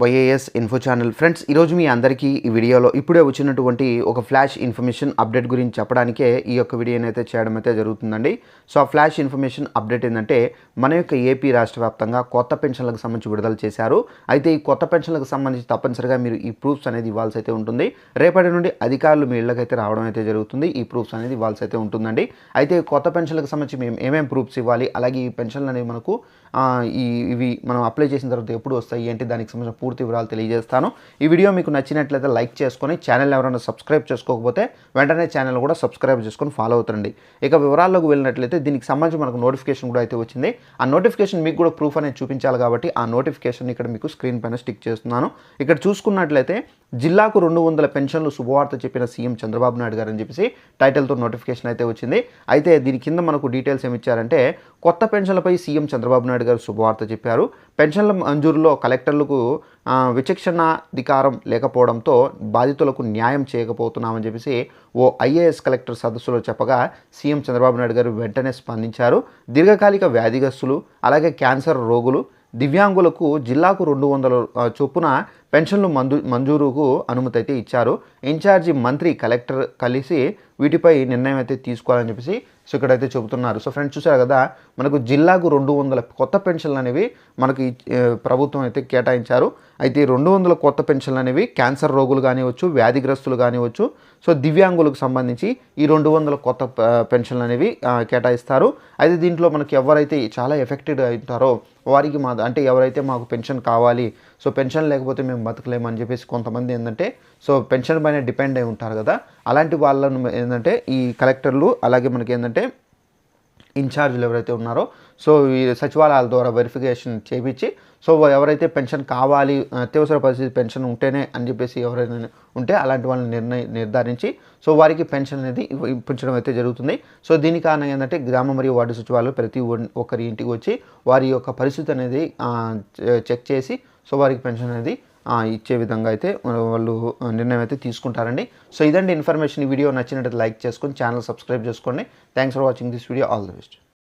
YAS info channel friends ఈరోజు మీ అందరికీ ఈ వీడియోలో ఇప్పుడే వచ్చినటువంటి ఒక ఫ్లాష్ ఇన్ఫర్మేషన్ అప్డేట్ గురించి చెప్పడానికే ఈ యొక్క వీడియోని అయితే చేయడం అయితే జరుగుతుందండి. సో ఆ ఫ్లాష్ ఇన్ఫర్మేషన్ అప్డేట్ ఏంటంటే మన యొక్క ఏపీ రాష్ట్ర వ్యాప్తంగా కొత్త పెన్షన్లకు సంబంధించి విడుదల చేశారు. అయితే ఈ కొత్త పెన్షన్లకు సంబంధించి తప్పనిసరిగా మీరు ఈ ప్రూఫ్స్ అనేది ఇవ్వాల్సి అయితే ఉంటుంది. రేపటి నుండి అధికారులు మీ ఇళ్ళకైతే రావడం అయితే జరుగుతుంది. ఈ ప్రూఫ్స్ అనేది ఇవ్వాల్సి అయితే ఉంటుందండి. అయితే కొత్త పెన్షన్లకు సంబంధించి మేము ఏమేమి ప్రూఫ్స్ ఇవ్వాలి? అలాగే ఈ పెన్షన్లు అనేవి మనకు ఈ ఇవి మనం అప్లై చేసిన తర్వాత ఎప్పుడు వస్తాయి? ఏంటి? దానికి సంబంధించిన పూర్తి వివరాలు తెలియజేస్తాను. ఈ వీడియో మీకు నచ్చినట్లయితే లైక్ చేసుకొని ఛానల్ ఎవరైనా సబ్స్క్రైబ్ చేసుకోకపోతే వెంటనే ఛానల్ కూడా సబ్స్క్రైబ్ చేసుకొని ఫాలో అవుతుంది ఇక వివరాల్లోకి వెళ్ళినట్లయితే దీనికి సంబంధించి మనకు నోటిఫికేషన్ కూడా అయితే వచ్చింది. ఆ నోటిఫికేషన్ మీకు కూడా ప్రూఫ్ అనేది చూపించాలి కాబట్టి ఆ నోటిఫికేషన్ ఇక్కడ మీకు స్క్రీన్ పైన స్టిక్ చేస్తున్నాను. ఇక్కడ చూసుకున్నట్లయితే జిల్లాకు రెండు వందల పెన్షన్లు శుభవార్త చెప్పిన సీఎం చంద్రబాబు నాయుడు గారు అని చెప్పేసి టైటిల్తో నోటిఫికేషన్ అయితే వచ్చింది. అయితే దీని కింద మనకు డీటెయిల్స్ ఏమి ఇచ్చారంటే కొత్త పెన్షన్లపై సీఎం చంద్రబాబు నాయుడు గారు శుభవార్త చెప్పారు. పెన్షన్ల మంజూరులో కలెక్టర్లకు విచక్షణాధికారం లేకపోవడంతో బాధితులకు న్యాయం చేయకపోతున్నామని చెప్పేసి ఓ ఐఏఎస్ కలెక్టర్ సదస్సులో చెప్పగా సీఎం చంద్రబాబు నాయుడు గారు వెంటనే స్పందించారు. దీర్ఘకాలిక వ్యాధిగ్రస్తులు అలాగే క్యాన్సర్ రోగులు దివ్యాంగులకు జిల్లాకు రెండు వందల చొప్పున పెన్షన్లు మంజూ మంజూరుకు అనుమతి అయితే ఇచ్చారు. ఇన్ఛార్జి మంత్రి కలెక్టర్ కలిసి వీటిపై నిర్ణయం అయితే తీసుకోవాలని చెప్పేసి సో ఇక్కడైతే చెబుతున్నారు. సో ఫ్రెండ్స్ చూసారు కదా మనకు జిల్లాకు రెండు వందల కొత్త పెన్షన్లు అనేవి మనకి ప్రభుత్వం అయితే కేటాయించారు. అయితే రెండు వందల కొత్త పెన్షన్లు అనేవి క్యాన్సర్ రోగులు కానివచ్చు వ్యాధిగ్రస్తులు కానివచ్చు సో దివ్యాంగులకు సంబంధించి ఈ రెండు వందల కొత్త పెన్షన్లు అనేవి కేటాయిస్తారు. అయితే దీంట్లో మనకి ఎవరైతే చాలా ఎఫెక్టెడ్ అవుతారో వారికి మా అంటే ఎవరైతే మాకు పెన్షన్ కావాలి సో పెన్షన్ లేకపోతే మేము బతకలేమని చెప్పేసి కొంతమంది ఏంటంటే సో పెన్షన్ పైన డిపెండ్ అయి ఉంటారు కదా. అలాంటి వాళ్ళను ఏంటంటే ఈ కలెక్టర్లు అలాగే మనకి ఏంటంటే ఇన్ఛార్జీలు ఎవరైతే ఉన్నారో సో ఈ సచివాలయాల ద్వారా వెరిఫికేషన్ చేయించి సో ఎవరైతే పెన్షన్ కావాలి అత్యవసర పరిస్థితి పెన్షన్ ఉంటేనే అని చెప్పేసి ఎవరైనా ఉంటే అలాంటి వాళ్ళని నిర్ణయ నిర్ధారించి సో వారికి పెన్షన్ అనేది ఇప్పించడం అయితే జరుగుతుంది. సో దీని కారణం ఏంటంటే గ్రామ మరియు వార్డు సచివాలయం ప్రతి ఒక్కరి ఇంటికి వచ్చి వారి యొక్క పరిస్థితి అనేది చెక్ చేసి సో వారికి పెన్షన్ అనేది ఇచ్చే విధంగా అయితే వాళ్ళు నిర్ణయం అయితే తీసుకుంటారండి. సో ఇదండి ఇన్ఫర్మేషన్. ఈ వీడియో నచ్చినట్టు లైక్ చేసుకొని ఛానల్ సబ్స్క్రైబ్ చేసుకోండి. Thanks for watching this video all the best